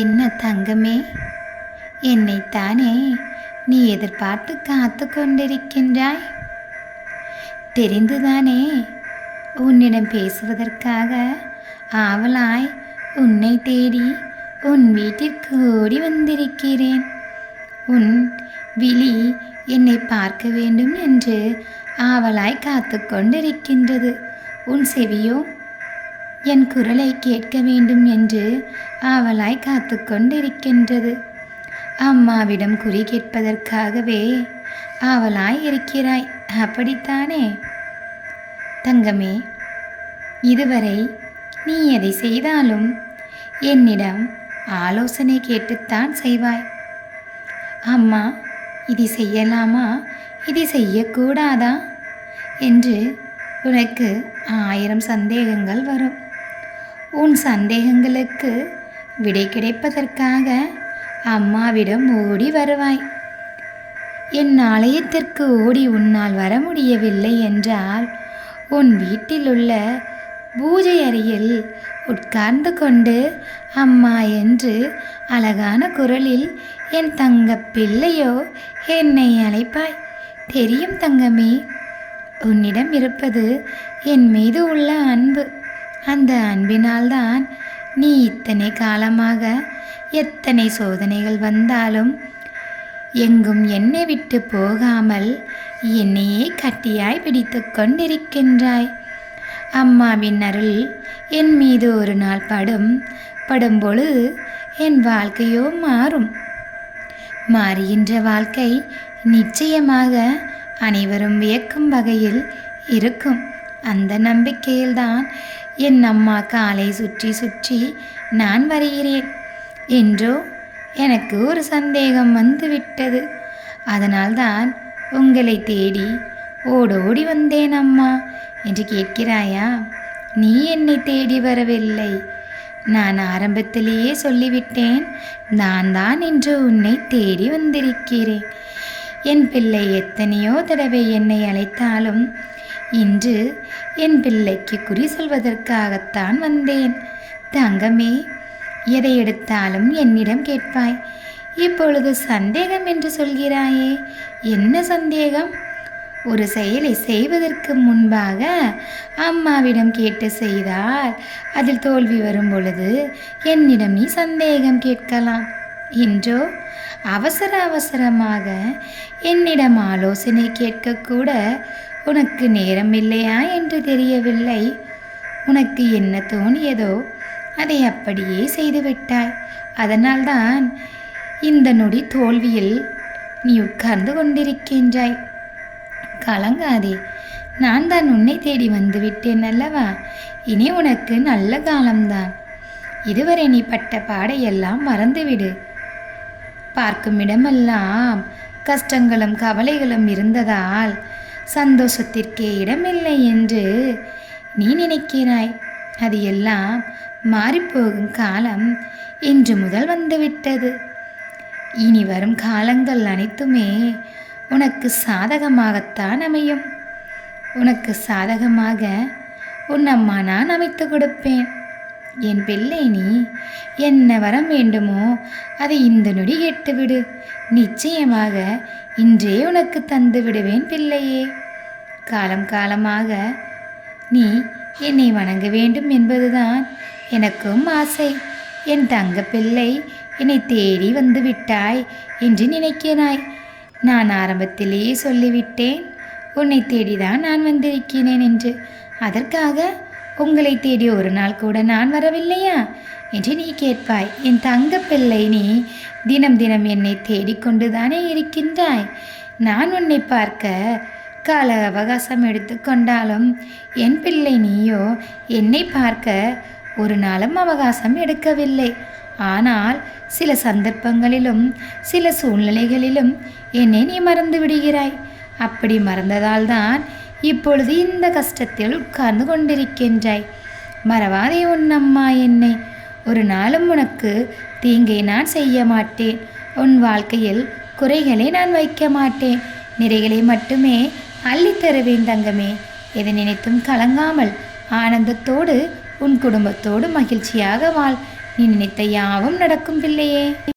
என்ன தங்கமே? என்னைத்தானே நீ எதிர்பார்த்து காத்து கொண்டிருக்கின்றாய்? தெரிந்துதானே உன்னிடம் பேசுவதற்காக ஆவலாய் உன்னை தேடி உன் வீட்டிற்கு ஓடி வந்திருக்கிறேன். உன் விழி என்னை பார்க்க வேண்டும் என்று ஆவலாய் காத்து கொண்டிருக்கின்றது. உன் செவியோ என் குரலை கேட்க வேண்டும் என்று ஆவலாய் காத்து கொண்டிருக்கின்றது அம்மாவிடம் குறி கேட்பதற்காகவே ஆவலாய் இருக்கிறாய். அப்படித்தானே? தங்கமே இதுவரை நீ எதை செய்தாலும் என்னிடம் ஆலோசனை கேட்டுத்தான் செய்வாய். அம்மா இது செய்யலாமா? இது செய்யக்கூடாதா? என்று உனக்கு ஆயிரம் சந்தேகங்கள் வரும். உன் சந்தேகங்களுக்கு விடை கிடைப்பதற்காக அம்மாவிடம் ஓடி வருவாய். என் ஆலயத்திற்கு ஓடி உன்னால் வர முடியவில்லை என்றால் உன் வீட்டில் உள்ள பூஜை அறையில் உட்கார்ந்து கொண்டு அம்மா என்று அழகான குரலில் என் தங்க பிள்ளையோ என்னை அழைப்பாய். தெரியும் தங்கமே உன்னிடம் இருப்பது என் மீது உள்ள அன்பு. அந்த அன்பினால்தான் நீ இத்தனை காலமாக எத்தனை சோதனைகள் வந்தாலும் எங்கும் என்னை விட்டு போகாமல் என்னையே கட்டியாய் பிடித்து கொண்டிருக்கின்றாய். அம்மாவின் அருள் என் மீது ஒரு நாள் படும் படும்பொழுது என் வாழ்க்கையோ மாறும். மாறுகின்ற வாழ்க்கை நிச்சயமாக அனைவரும் வியக்கும் வகையில் இருக்கும். அந்த நம்பிக்கையில்தான் என் அம்மா காலை சுற்றி சுற்றி நான் வருகிறேன். என்றோ எனக்கு ஒரு சந்தேகம் வந்துவிட்டது. அதனால்தான் உங்களை தேடி ஓடோடி வந்தேன் அம்மா. என்று கேட்கிறாயா? நீ என்னை தேடி வரவில்லை. நான் ஆரம்பத்திலேயே சொல்லிவிட்டேன். நான் தான் இன்று உன்னை தேடி வந்திருக்கிறேன். என் பிள்ளை எத்தனையோ தடவை என்னை அழைத்தாலும் இன்று என் பிள்ளைக்கு குறி சொல்வதற்காகத்தான் வந்தேன். தங்கமே எதை எடுத்தாலும் என்னிடம் கேட்பாய். இப்பொழுது சந்தேகம் என்று சொல்கிறாயே என்ன சந்தேகம்? ஒரு செயலை செய்வதற்கு முன்பாக அம்மாவிடம் கேட்டு செய்தால் அதில் தோல்வி வரும் பொழுது என்னிடம் நீ சந்தேகம் கேட்கலாம். இன்றோ அவசர அவசரமாக என்னிடம் ஆலோசனை கேட்கக்கூட உனக்கு நேரம் இல்லையா என்று தெரியவில்லை. உனக்கு என்ன தோணியதோ அதை அப்படியே செய்துவிட்டாய். அதனால்தான் இந்த நொடி தோல்வியில் நீ உட்கார்ந்து கொண்டிருக்கின்றாய். கலங்காதே. நான் தான் உன்னை தேடி வந்து விட்டேன் அல்லவா? இனி உனக்கு நல்ல காலம்தான். இதுவரை நீ பட்ட பாடையெல்லாம் மறந்துவிடு. பார்க்கும் இடமெல்லாம் கஷ்டங்களும் கவலைகளும் இருந்ததால் சந்தோஷத்திற்கே இடமில்லை என்று நீ நினைக்கிறாய். அது எல்லாம் மாறிப்போகும் காலம் இன்று முதல் வந்துவிட்டது. இனி வரும் காலங்கள் அனைத்துமே உனக்கு சாதகமாகத்தான் அமையும். உனக்கு சாதகமாக உன் அம்மா நான் அமைத்து கொடுப்பேன். என் பிள்ளை நீ என்ன வரம் வேண்டுமோ அதை இந்த நொடி கேட்டுவிடு. நிச்சயமாக இன்றே உனக்கு தந்து விடுவேன் பிள்ளையே. காலம் காலமாக நீ என்னை வணங்க வேண்டும் என்பதுதான் எனக்கும் ஆசை. என் தங்க பிள்ளை என்னை தேடி வந்து விட்டாய் என்று நினைக்கிறாய். நான் ஆரம்பத்திலேயே சொல்லிவிட்டேன் உன்னை தேடிதான் நான் வந்திருக்கிறேன் என்று. அதற்காக உங்களை தேடி ஒரு நாள் கூட நான் வரவில்லையா? என்று நீ கேட்பாய். என் தங்க பிள்ளை நீ தினம் தினம் என்னை தேடிக்கொண்டு தானே இருக்கின்றாய். நான் உன்னை பார்க்க கால அவகாசம் எடுத்துக்கொண்டாலும் என் பிள்ளை நீயோ என்னை பார்க்க ஒரு நாளும் அவகாசம் எடுக்கவில்லை. ஆனால் சில சந்தர்ப்பங்களிலும் சில சூழ்நிலைகளிலும் என்னை நீ மறந்து விடுகிறாய். அப்படி மறந்ததால்தான் இப்பொழுது இந்த கஷ்டத்தில் உட்கார்ந்து கொண்டிருக்கின்றாய். மறவாதே உன் அம்மா என்னை. ஒரு நாளும் உனக்கு தீங்கை நான் செய்ய மாட்டேன். உன் வாழ்க்கையில் குறைகளை நான் வைக்க மாட்டேன். நிறைகளை மட்டுமே அள்ளித் தருவேன் தங்கமே. எதை நினைத்தும் கலங்காமல் ஆனந்தத்தோடு உன் குடும்பத்தோடு மகிழ்ச்சியாக வாழ். நீ நினைத்த யாவும் நடக்கும் பிள்ளையே.